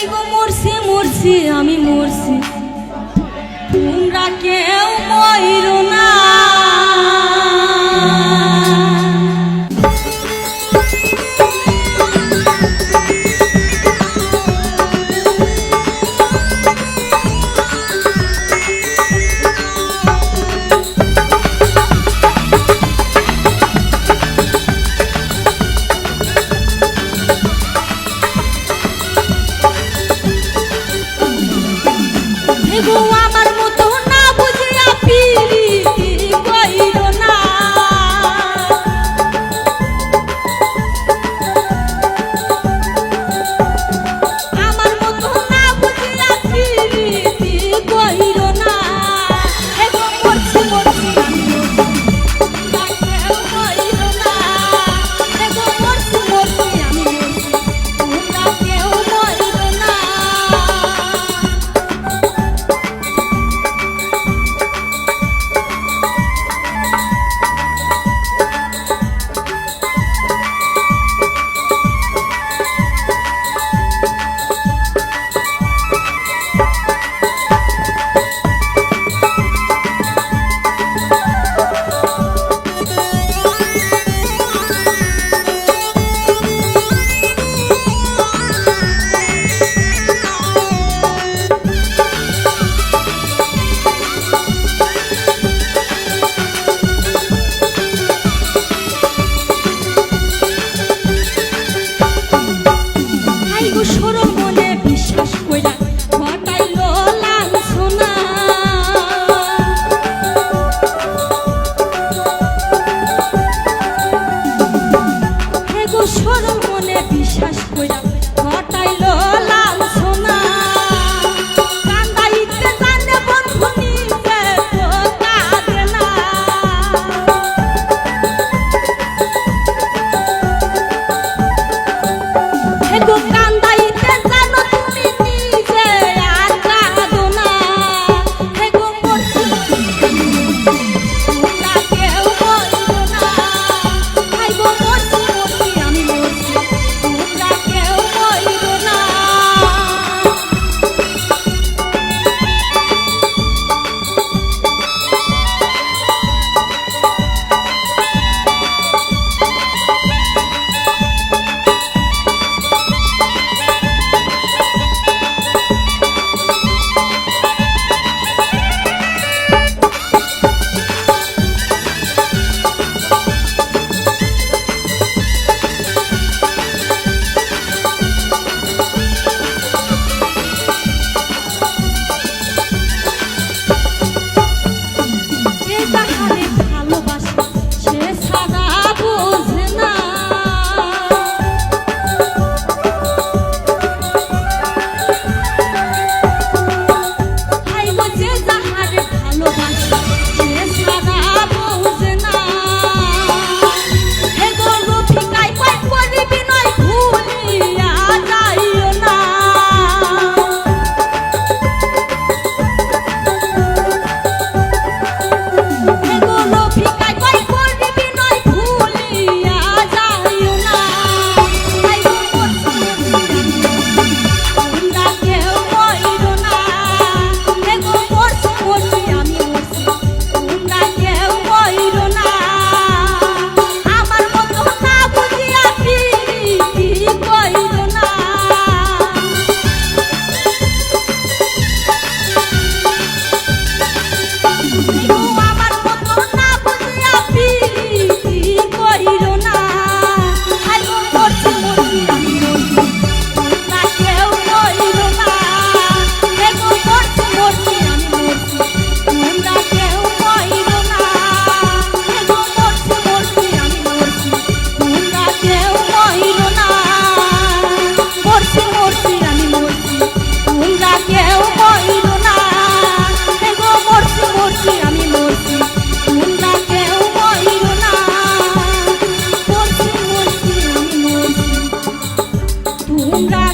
ওই গো মরছি মরছি আমি মরছি তোমরা কেউ ময়ূর না। ঘটাইলো umbral.